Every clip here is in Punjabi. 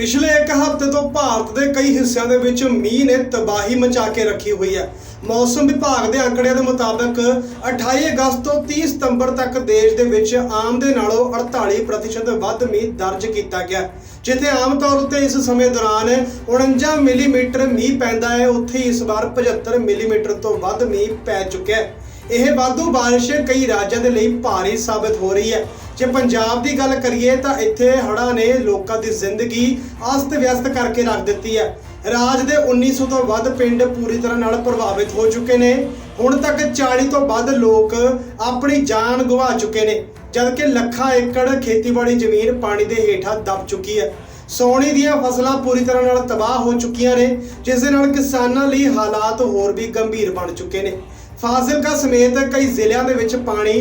ਪਿਛਲੇ ਇੱਕ ਹਫ਼ਤੇ ਤੋਂ ਭਾਰਤ ਦੇ ਕਈ ਹਿੱਸਿਆਂ ਦੇ ਵਿੱਚ ਮੀਂਹ ਨੇ ਤਬਾਹੀ ਮਚਾ ਕੇ ਰੱਖੀ ਹੋਈ ਹੈ। ਮੌਸਮ ਵਿਭਾਗ ਦੇ ਅੰਕੜਿਆਂ ਦੇ ਮੁਤਾਬਕ 28 ਅਗਸਤ ਤੋਂ 30 ਸਤੰਬਰ ਤੱਕ ਦੇਸ਼ ਦੇ ਵਿੱਚ ਆਮ ਦੇ ਨਾਲੋਂ 48% ਵੱਧ ਮੀਂਹ ਦਰਜ ਕੀਤਾ ਗਿਆ। ਜਿੱਥੇ ਆਮ ਤੌਰ ਉੱਤੇ ਇਸ ਸਮੇਂ ਦੌਰਾਨ 49 ਮਿਲੀਮੀਟਰ ਮੀਂਹ ਪੈਂਦਾ ਹੈ, ਉੱਥੇ ਇਸ ਵਾਰ 75 ਮਿਲੀਮੀਟਰ ਤੋਂ ਵੱਧ ਮੀਂਹ ਪੈ ਚੁੱਕਿਆ ਹੈ। ਇਹ ਵਾਧੂ ਬਾਰਿਸ਼ ਕਈ ਰਾਜਾਂ ਦੇ ਲਈ ਭਾਰੀ ਸਾਬਤ ਹੋ ਰਹੀ ਹੈ। ਜੇ ਪੰਜਾਬ ਦੀ ਗੱਲ ਕਰੀਏ ਤਾਂ ਇੱਥੇ ਹੜ੍ਹਾਂ ਨੇ ਲੋਕਾਂ ਦੀ ਜ਼ਿੰਦਗੀ ਅਸਤ-ਵਿਅਸਤ ਕਰਕੇ ਰੱਖ ਦਿੱਤੀ ਹੈ। ਰਾਜ ਦੇ 1900 ਤੋਂ ਵੱਧ ਪਿੰਡ ਪੂਰੀ ਤਰ੍ਹਾਂ ਨਾਲ ਪ੍ਰਭਾਵਿਤ ਹੋ ਚੁੱਕੇ ਨੇ। ਹੁਣ ਤੱਕ 40 ਤੋਂ ਵੱਧ ਲੋਕ ਆਪਣੀ ਜਾਨ ਗਵਾ ਚੁੱਕੇ ਨੇ, ਜਦਕਿ ਲੱਖਾਂ ਏਕੜ ਖੇਤੀਬਾੜੀ ਜ਼ਮੀਨ ਪਾਣੀ ਦੇ ਹੇਠਾਂ ਦਬ ਚੁੱਕੀ ਹੈ। ਸੌਣੀ ਦੀਆਂ ਫਸਲਾਂ ਪੂਰੀ ਤਰ੍ਹਾਂ ਨਾਲ ਤਬਾਹ ਹੋ ਚੁੱਕੀਆਂ ਨੇ, ਜਿਸ ਦੇ ਨਾਲ ਕਿਸਾਨਾਂ ਲਈ ਹਾਲਾਤ ਹੋਰ ਵੀ ਗੰਭੀਰ ਬਣ ਚੁੱਕੇ ਨੇ। ਫਾਜ਼ਿਲਕਾ ਸਮੇਤ ਕਈ ਜ਼ਿਲ੍ਹਿਆਂ ਦੇ ਵਿੱਚ ਪਾਣੀ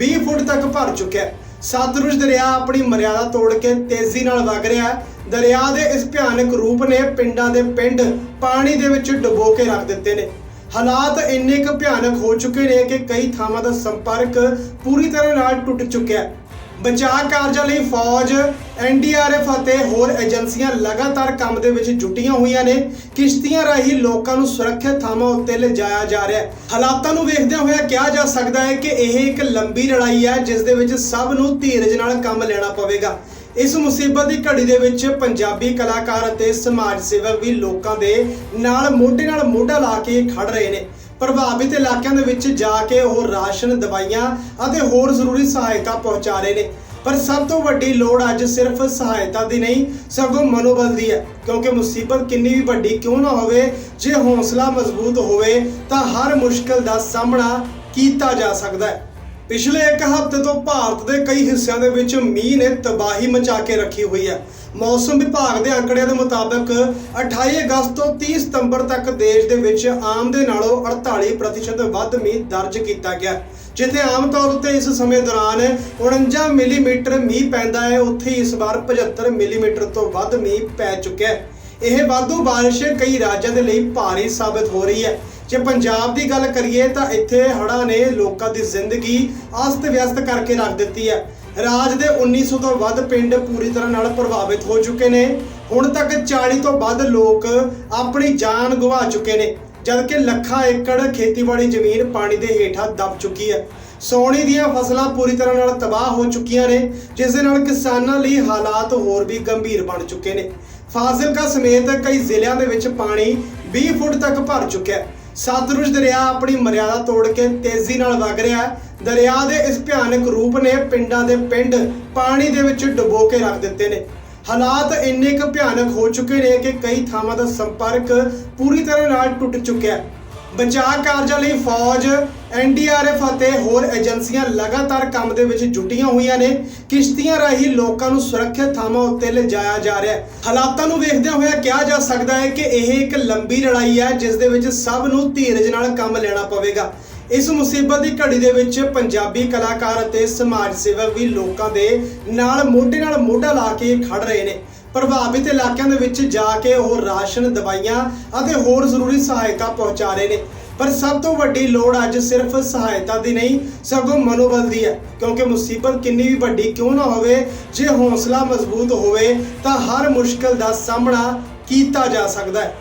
20 ਫੁੱਟ ਤੱਕ ਭਰ ਚੁੱਕਿਆ ਹੈ। ਸਤਲੁਜ ਦਰਿਆ ਆਪਣੀ ਮਰਿਆਦਾ ਤੋੜ ਕੇ ਤੇਜ਼ੀ ਨਾਲ ਵਗ ਰਿਹਾ ਹੈ। ਦਰਿਆ ਦੇ ਇਸ ਭਿਆਨਕ ਰੂਪ ਨੇ ਪਿੰਡਾਂ ਦੇ ਪਿੰਡ ਪਾਣੀ ਦੇ ਵਿੱਚ ਡੁਬੋ ਕੇ ਰੱਖ ਦਿੱਤੇ ਨੇ। ਹਾਲਾਤ ਇੰਨੇ ਕੁ ਭਿਆਨਕ ਹੋ ਚੁੱਕੇ ਨੇ ਕਿ ਕਈ ਥਾਵਾਂ ਦਾ ਸੰਪਰਕ ਪੂਰੀ ਤਰ੍ਹਾਂ ਨਾਲ ਟੁੱਟ ਚੁੱਕਿਆ ਹੈ। ਬਚਾਅ ਕਾਰਜਾਂ ਲਈ ਫੌਜ ਐਨਡੀਆਰਐਫ ਅਤੇ ਹੋਰ ਏਜੰਸੀਆਂ ਲਗਾਤਾਰ ਕੰਮ ਦੇ ਵਿੱਚ ਜੁਟੀਆਂ ਹੋਈਆਂ ਨੇ। ਕਿਸ਼ਤੀਆਂ ਰਾਹੀਂ ਲੋਕਾਂ ਨੂੰ ਸੁਰੱਖਿਅਤ ਥਾਵਾਂ ਉੱਤੇ ਲਿਜਾਇਆ ਜਾ ਰਿਹਾ ਹੈ। ਹਾਲਾਤਾਂ ਨੂੰ ਵੇਖਦਿਆਂ ਹੋਇਆ ਕਿਹਾ ਜਾ ਸਕਦਾ ਹੈ ਕਿ ਇਹ ਇੱਕ ਲੰਬੀ ਲੜਾਈ ਹੈ, ਜਿਸ ਦੇ ਵਿੱਚ ਸਭ ਨੂੰ ਧੀਰਜ ਨਾਲ ਕੰਮ ਲੈਣਾ ਪਵੇਗਾ। ਇਸ ਮੁਸੀਬਤ ਦੀ ਘੜੀ ਦੇ ਵਿੱਚ ਪੰਜਾਬੀ ਕਲਾਕਾਰ ਅਤੇ ਸਮਾਜ ਸੇਵਕ ਵੀ ਲੋਕਾਂ ਦੇ ਨਾਲ ਮੋਢੇ ਨਾਲ ਮੋਢਾ ਲਾ ਕੇ ਖੜ ਰਹੇ ਨੇ। ਪ੍ਰਭਾਵਿਤ ਇਲਾਕਿਆਂ ਦੇ ਵਿੱਚ ਜਾ ਕੇ ਉਹ ਰਾਸ਼ਨ, ਦਵਾਈਆਂ ਅਤੇ ਹੋਰ ਜ਼ਰੂਰੀ ਸਹਾਇਤਾ ਪਹੁੰਚਾ ਰਹੇ ਨੇ। ਪਰ ਸਭ ਤੋਂ ਵੱਡੀ ਲੋੜ ਅੱਜ ਸਿਰਫ ਸਹਾਇਤਾ ਦੀ ਨਹੀਂ, ਸਗੋਂ ਮਨੋਬਲ ਦੀ ਹੈ। ਕਿਉਂਕਿ ਮੁਸੀਬਤ ਕਿੰਨੀ ਵੀ ਵੱਡੀ ਕਿਉਂ ਨਾ ਹੋਵੇ, ਜੇ ਹੌਸਲਾ ਮਜ਼ਬੂਤ ਹੋਵੇ, ਤਾਂ ਹਰ ਮੁਸ਼ਕਲ ਦਾ ਸਾਹਮਣਾ ਕੀਤਾ ਜਾ ਸਕਦਾ ਹੈ। ਪਿਛਲੇ ਇੱਕ ਹਫ਼ਤੇ ਤੋਂ ਭਾਰਤ ਦੇ ਕਈ ਹਿੱਸਿਆਂ ਦੇ ਵਿੱਚ ਮੀਂਹ ਨੇ ਤਬਾਹੀ ਮਚਾ ਕੇ ਰੱਖੀ ਹੋਈ ਹੈ। ਮੌਸਮ ਵਿਭਾਗ ਦੇ ਅੰਕੜਿਆਂ ਦੇ ਮੁਤਾਬਕ 28 ਅਗਸਤ ਤੋਂ 30 ਸਤੰਬਰ ਤੱਕ ਦੇਸ਼ ਦੇ ਵਿੱਚ ਆਮ ਦੇ ਨਾਲੋਂ 48% ਵੱਧ ਮੀਂਹ ਦਰਜ ਕੀਤਾ ਗਿਆ ਜਿੱਥੇ ਆਮ ਤੌਰ ਉੱਤੇ ਇਸ ਸਮੇਂ ਦੌਰਾਨ 49 ਮਿਲੀਮੀਟਰ ਮੀਂਹ ਪੈਂਦਾ ਹੈ, ਉੱਥੇ ਇਸ ਵਾਰ 75 ਮਿਲੀਮੀਟਰ ਤੋਂ ਵੱਧ ਮੀਂਹ ਪੈ ਚੁੱਕਿਆ ਹੈ। ਇਹ ਵਾਧੂ ਬਾਰਿਸ਼ ਕਈ ਰਾਜਾਂ ਦੇ ਲਈ ਭਾਰੀ ਸਾਬਤ ਹੋ ਰਹੀ ਹੈ। ਜੇ ਪੰਜਾਬ ਦੀ ਗੱਲ ਕਰੀਏ ਤਾਂ ਇੱਥੇ ਹੜ੍ਹਾਂ ਨੇ ਲੋਕਾਂ ਦੀ ਜ਼ਿੰਦਗੀ ਅਸਤ-ਵਿਅਸਤ ਕਰਕੇ ਰੱਖ ਦਿੱਤੀ ਹੈ। ਰਾਜ ਦੇ 1900 ਤੋਂ ਵੱਧ ਪਿੰਡ ਪੂਰੀ ਤਰ੍ਹਾਂ ਨਾਲ ਪ੍ਰਭਾਵਿਤ ਹੋ ਚੁੱਕੇ ਨੇ। ਹੁਣ ਤੱਕ 40 ਤੋਂ ਵੱਧ ਲੋਕ ਆਪਣੀ ਜਾਨ ਗਵਾ ਚੁੱਕੇ ਨੇ, ਜਦਕਿ ਲੱਖਾਂ ਏਕੜ ਖੇਤੀਬਾੜੀ ਜ਼ਮੀਨ ਪਾਣੀ ਦੇ ਹੇਠਾਂ ਦਬ ਚੁੱਕੀ ਹੈ। ਸੌਣੀ ਦੀਆਂ ਫਸਲਾਂ ਪੂਰੀ ਤਰ੍ਹਾਂ ਨਾਲ ਤਬਾਹ ਹੋ ਚੁੱਕੀਆਂ ਨੇ, ਜਿਸ ਦੇ ਨਾਲ ਕਿਸਾਨਾਂ ਲਈ ਹਾਲਾਤ ਹੋਰ ਵੀ ਗੰਭੀਰ ਬਣ ਚੁੱਕੇ ਨੇ। ਫਾਜ਼ਿਲਕਾ ਸਮੇਤ ਕਈ ਜ਼ਿਲ੍ਹਿਆਂ ਦੇ ਵਿੱਚ ਪਾਣੀ 20 ਫੁੱਟ ਤੱਕ ਭਰ ਚੁੱਕਿਆ ਹੈ। ਸਤਲੁਜ ਦਰਿਆ ਆਪਣੀ ਮਰਿਆਦਾ ਤੋੜ ਕੇ ਤੇਜ਼ੀ ਨਾਲ ਵਗ ਰਿਹਾ ਹੈ। ਦਰਿਆ ਦੇ ਇਸ ਭਿਆਨਕ ਰੂਪ ਨੇ ਪਿੰਡਾਂ ਦੇ ਪਿੰਡ ਪਾਣੀ ਦੇ ਵਿੱਚ ਡੁਬੋ ਕੇ ਰੱਖ ਦਿੱਤੇ ਨੇ। ਹਾਲਾਤ ਇੰਨੇ ਕੁ ਭਿਆਨਕ ਹੋ ਚੁੱਕੇ ਨੇ ਕਿ ਕਈ ਥਾਵਾਂ ਦਾ ਸੰਪਰਕ ਪੂਰੀ ਤਰ੍ਹਾਂ ਨਾਲ ਟੁੱਟ ਚੁੱਕਿਆ ਹੈ। ਬਚਾਅ ਕਾਰਜਾਂ ਲਈ ਫੌਜ ਐਨਡੀਆਰਐਫ ਅਤੇ ਹੋਰ ਏਜੰਸੀਆਂ ਲਗਾਤਾਰ ਕੰਮ ਦੇ ਵਿੱਚ ਜੁਟੀਆਂ ਹੋਈਆਂ ਨੇ। ਕਿਸ਼ਤੀਆਂ ਰਾਹੀਂ ਲੋਕਾਂ ਨੂੰ ਸੁਰੱਖਿਅਤ ਥਾਵਾਂ ਉੱਤੇ ਲਿਜਾਇਆ ਜਾ ਰਿਹਾ ਹੈ। ਹਾਲਾਤਾਂ ਨੂੰ ਵੇਖਦਿਆਂ ਹੋਇਆ ਕਿਹਾ ਜਾ ਸਕਦਾ ਹੈ ਕਿ ਇਹ ਇੱਕ ਲੰਬੀ ਲੜਾਈ ਹੈ, ਜਿਸ ਦੇ ਵਿੱਚ ਸਭ ਨੂੰ ਧੀਰਜ ਨਾਲ ਕੰਮ ਲੈਣਾ ਪਵੇਗਾ। ਇਸ ਮੁਸੀਬਤ ਦੀ ਘੜੀ ਦੇ ਵਿੱਚ ਪੰਜਾਬੀ ਕਲਾਕਾਰ ਅਤੇ ਸਮਾਜ ਸੇਵਕ ਵੀ ਲੋਕਾਂ ਦੇ ਨਾਲ ਮੋਢੇ ਨਾਲ ਮੋਢਾ ਲਾ ਕੇ ਖੜ ਰਹੇ ਨੇ। ਪ੍ਰਭਾਵਿਤ ਇਲਾਕਿਆਂ ਦੇ ਵਿੱਚ ਜਾ ਕੇ ਉਹ ਰਾਸ਼ਨ, ਦਵਾਈਆਂ ਅਤੇ ਹੋਰ ਜ਼ਰੂਰੀ ਸਹਾਇਤਾ ਪਹੁੰਚਾ ਰਹੇ ਨੇ। ਪਰ ਸਭ ਤੋਂ ਵੱਡੀ ਲੋੜ ਅੱਜ ਸਿਰਫ ਸਹਾਇਤਾ ਦੀ ਨਹੀਂ, ਸਗੋਂ ਮਨੋਬਲ ਦੀ ਹੈ। ਕਿਉਂਕਿ ਮੁਸੀਬਤ ਕਿੰਨੀ ਵੀ ਵੱਡੀ ਕਿਉਂ ਨਾ ਹੋਵੇ, ਜੇ ਹੌਸਲਾ ਮਜ਼ਬੂਤ ਹੋਵੇ, ਤਾਂ ਹਰ ਮੁਸ਼ਕਲ ਦਾ ਸਾਹਮਣਾ ਕੀਤਾ ਜਾ ਸਕਦਾ ਹੈ।